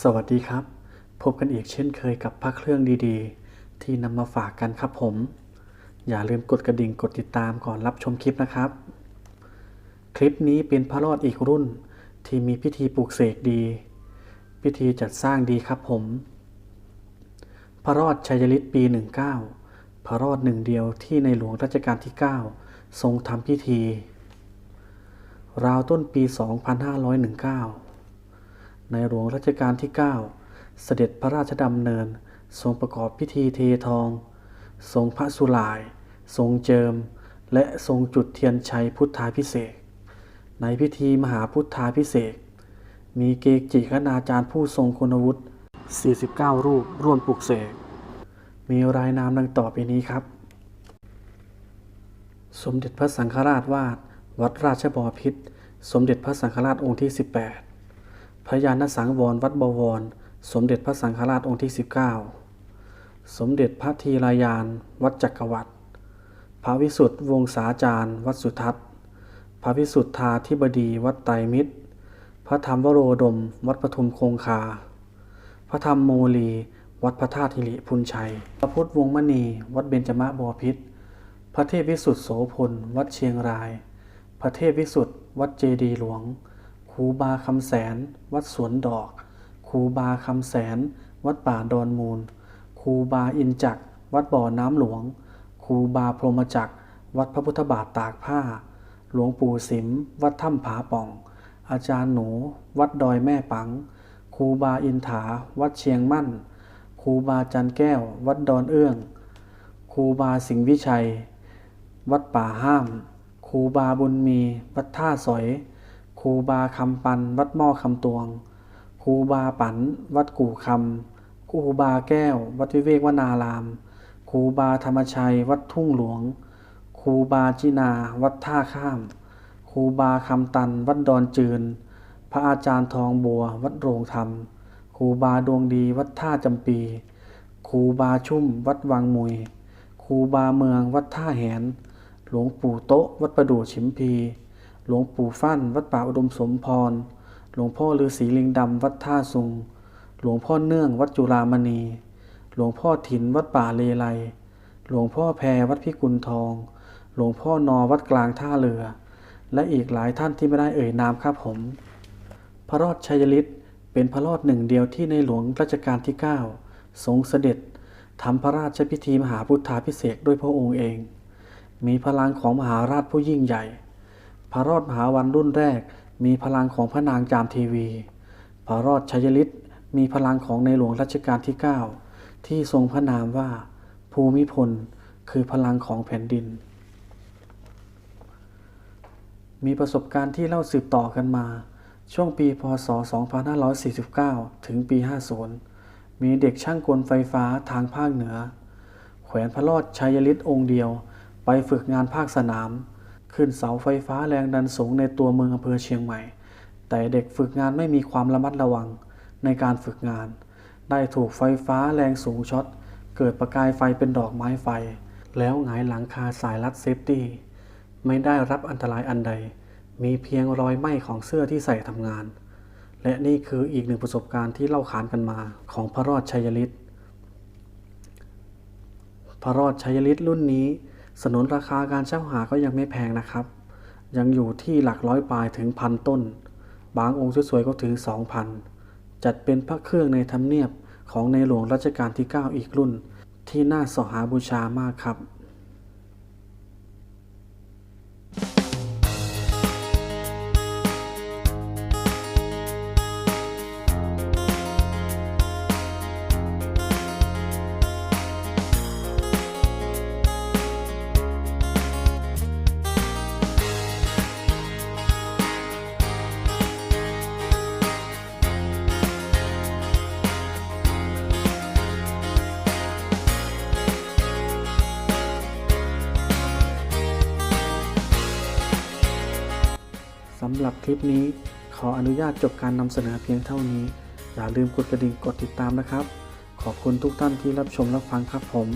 สวัสดีครับ พบกันอีกเช่นเคยกับพระเครื่องดีๆ ที่นำมาฝากกันครับผม อย่าลืมกดกระดิ่งกดติดตามก่อนรับชมคลิปนะครับ คลิปนี้เป็นพระรอดอีกรุ่นที่มีพิธีปลูกเสกดี พิธีจัดสร้างดีครับผม พระรอดชัยฤทธิ์ปี 19 พระรอดหนึ่งเดียวที่ในหลวงรัชกาลที่ 9 ทรงทำพิธี ราวต้นปี 2519 ในหลวงรัชกาลที่ 9 เสด็จพระราชดำเนิน ทรงประกอบพิธีเททอง ทรงพระสุลาย ทรงเจิม และทรงจุดเทียนชัยพุทธาพิเศษ ในพิธีมหาพุทธาพิเศษ มีเกจิคณาจารย์ผู้ทรงคุณวุฒิ 49 รูปร่วมปลุกเสก มีรายนามดังต่อไปนี้ครับ สมเด็จพระสังฆราชวาดวัดราชบพิตรสมเด็จพระสังฆราชองค์ที่ 18 พระยาณสังวรวัดบวร สมเด็จพระสังฆราชองค์ที่ 19 สมเด็จพระทีรายาน วัดจักรวรรดิพระวิสุทธิวงศาจารย์ วัดสุทัศน์ พระวิสุทธาธิบดีวัดไตรมิตร พระธรรมวโรดม วัดปทุมคงคา พระธรรมโมลี วัดพระธาตุหิริพุนชัย พระพุทธวงศ์มณี วัดเบญจมะบพิตรพระเทพวิสุทธิโสพล วัดเชียงราย พระเทพวิสุทธิวัดเจดีหลวง ครูบาคำแสน วัดสวนดอกครูบาคำแสน วัดป่าดอนมูลครูบาอินจักวัดบ่อน้ำหลวงครูบาพรหมจักวัดพระพุทธบาทตากผ้า หลวงปู่สิม วัดถ้ำผาป่อง อาจารย์หนู วัดดอยแม่ปังครูบาอินถา วัดเชียงมั่นครูบาจันแก้ว วัดดอนเอื้องครูบาสิงห์วิชัย วัดป่าห้ามครูบาบุญมี วัดท่าสอย ครูบาคำปัน วัดหม้อคำตวง ครูบาปัน วัดกู่คำครูบาแก้ว วัดวิเวกวนาราม ครูบาธรรมชัย วัดทุ่งหลวง ครูบาจินา วัดท่าข้าม ครูบาคำตัน วัดดอนจืน พระอาจารย์ทองบัว วัดโรงธรรม ครูบาดวงดี วัดท่าจำปี ครูบาชุ่ม วัดวังมุย ครูบาเมือง วัดท่าแหน หลวงปู่โต๊ะ วัดประดู่ฉิมพี หลวงปู่ฟั่น วัดป่าอุดมสมพร หลวงพ่อฤาษีลิงดำ วัดท่าซุง หลวงพ่อเนื่อง วัดจุฬามณี หลวงพ่อถิน วัดป่าเลไล หลวงพ่อแพร วัดพิกุลทอง หลวงพ่อนอ วัดกลางท่าเรือ และอีกหลายท่านที่ไม่ได้เอ่ยนามครับผม พระรอดชัยฤทธิ์เป็นพระรอดหนึ่งเดียวที่ในหลวงรัชกาลที่ 9 ทรงเสด็จทำพระราชพิธีมหาพุทธาพิเศษด้วยพระองค์เอง มีพลังของมหาราชผู้ยิ่งใหญ่ พระรอดมหาวันรุ่นแรก มีพลังของพระนางจามเทีวี พระรอดชัยฤทธิ์มีพลังของในหลวงรัชกาลที่ 9 ที่ทรงพระนามว่า ภูมิพลคือพลังของแผ่นดิน มีประสบการณ์ที่เล่าสืบต่อกันมา ช่วงปีพศ 2549 ถึงปี 50 มีเด็กช่างกลไฟฟ้าทางภาคเหนือ แขวนพระรอดชัยฤทธิ์องค์เดียวไปฝึกงานภาคสนาม ขึ้นเสาไฟฟ้าแรงดันสูงในตัวเมืองอำเภอเชียงใหม่ แต่เด็กฝึกงานไม่มีความระมัดระวังในการฝึกงาน ได้ถูกไฟฟ้าแรงสูงช็อต เกิดประกายไฟเป็นดอกไม้ไฟ แล้วหงายหลังคาสายรัดเซฟตี้ไม่ได้รับอันตรายอันใด มีเพียงรอยไหม้ของเสื้อที่ใส่ทำงาน และนี่คืออีกหนึ่งประสบการณ์ที่เล่าขานกันมาของพระรอดชัยฤทธิ์พระรอดชัยฤทธิ์รุ่นนี้ สนนราคาการเช่าหาก็ยังไม่แพงนะครับ ยังอยู่ที่หลักร้อยปลายถึงพันต้น บางองค์สวยๆก็ถึง 2,000 จัดเป็นพระเครื่องในธรรมเนียบของในหลวงรัชกาลที่ 9 อีกรุ่น ที่น่าสหาบูชามากครับ สำหรับคลิปนี้ขออนุญาตจบการนำเสนอเพียงเท่านี้ อย่าลืมกดกระดิ่งกดติดตามนะครับ ขอบคุณทุกท่านที่รับชมรับฟังครับผม